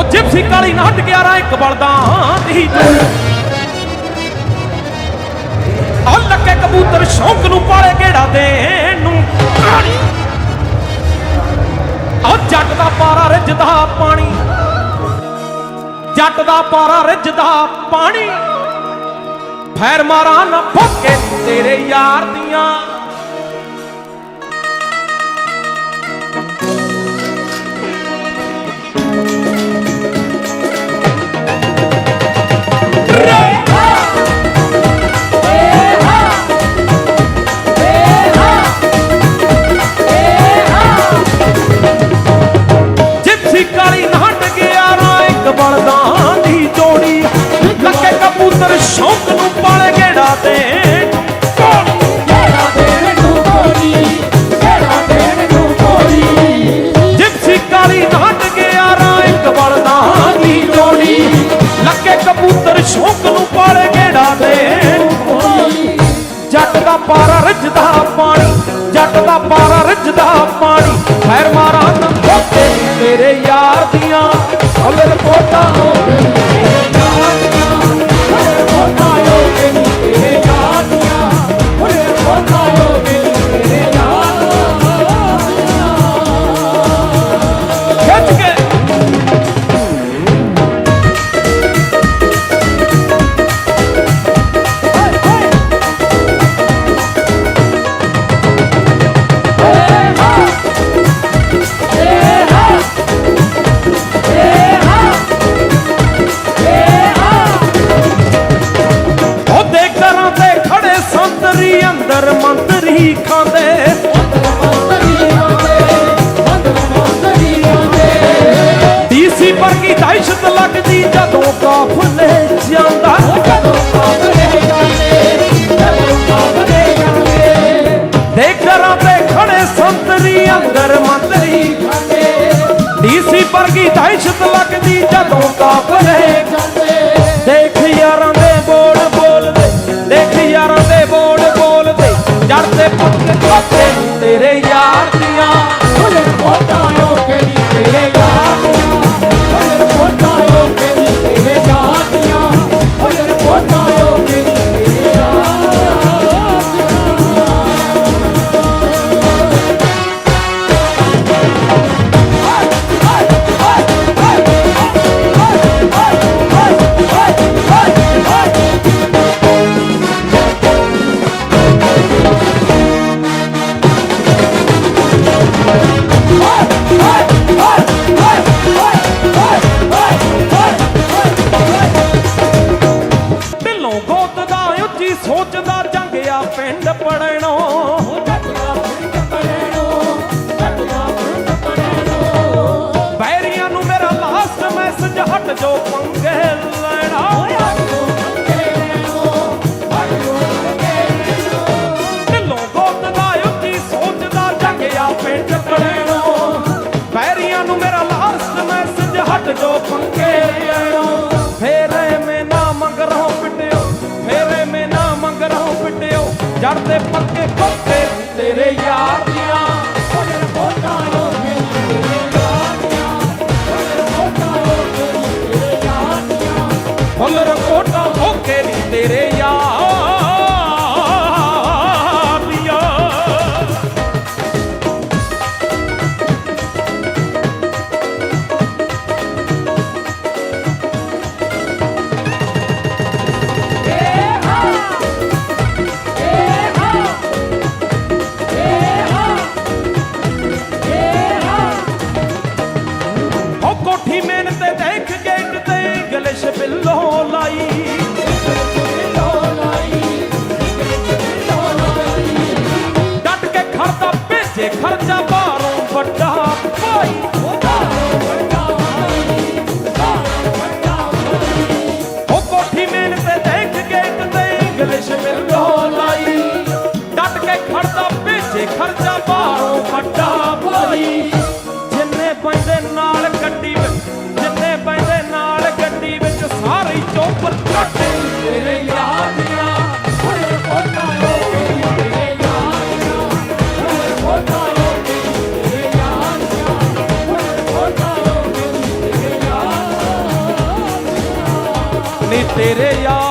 ਉਹ ਜਿਪਸੀ ਕਾਲੀ ਨਾ ਹਟ ਗਿਆ ਰਾ ਇੱਕ ਬਲਦਾ ਦੀ ਉਹ ਲੱਕੇ ਕਬੂਤਰ ਸ਼ੌਂਕ ਨੂੰ ਪਾਲੇ ਕਿਹੜਾ ਦੇਣ? ਨੂੰ ਉਹ ਜੱਟ ਦਾ ਪਾਰਾ ਰਿੱਝਦਾ ਪਾਣੀ। ਜੱਟ ਦਾ ਪਾਰਾ ਰਿੱਝਦਾ ਪਾਣੀ। ਫੈਰ ਮਾਰਾਂ ਨਾ ਫੋਕੇ ਤੇਰੇ ਯਾਰ ਦੀਆਂ। ਰਾ ਇੱਕ ਬਲਦਾਂ ਦੀ ਜੋੜੀ? ਲੱਕੇ ਕਬੂਤਰ ਸ਼ੌਂਕ ਨੂੰ ਪਾਲੇ ਗੇੜਾ ਤੇ? ਜੱਟ ਦਾ ਪਾਰਾ ਰਿੱਝਦਾ ਪਾਣੀ ਜੱਟ ਦਾ ਪਾਰਾ ਰਿੱਝਦਾ ਪਾਣੀ। ਫੈਰ ਮਾਰਾਂ ਨਾ ਫੋਕੇ ਤੇਰੇ ਯਾਰ ਦੀਆਂ ਅਗਲ ਡੀਸੀ ਵਰਗੀ ਦਹਿਸ਼ਤ ਲੱਗਦੀ ਜਦੋਂ ਕਾਫਲੇ ਜਾਂਦਾ। ਦੇ ਘਰਾਂ ਤੇ ਖੜੇ ਸੰਤਰੀ ਅੰਦਰ ਮੰਤਰੀ ਡੀਸੀ ਵਰਗੀ ਦਹਿਸ਼ਤ ਲੱਗਦੀ ਜਦੋਂ ਕਾਫਲੇ ਦੇਖ ਯਾਰਾਂ ਦੇ ਬੋਲ ਬੋਲਦੇ, ਦੇਖ ਯਾਰਾਂ ਦੇ ਬੋਲ ਬੋਲਦੇ। ਜੜਦੇ ਪੱਕੇ ਜਿੰਨੇ ਪੈਂਦੇ ਨਾਲ ਗੱਡੀ ਵਿੱਚ ਜਿੰਨੇ ਪੈਂਦੇ ਨਾਲ ਗੱਡੀ ਵਿੱਚ ਸਾਰੀ ਤੇਰੇ ਯਾਰ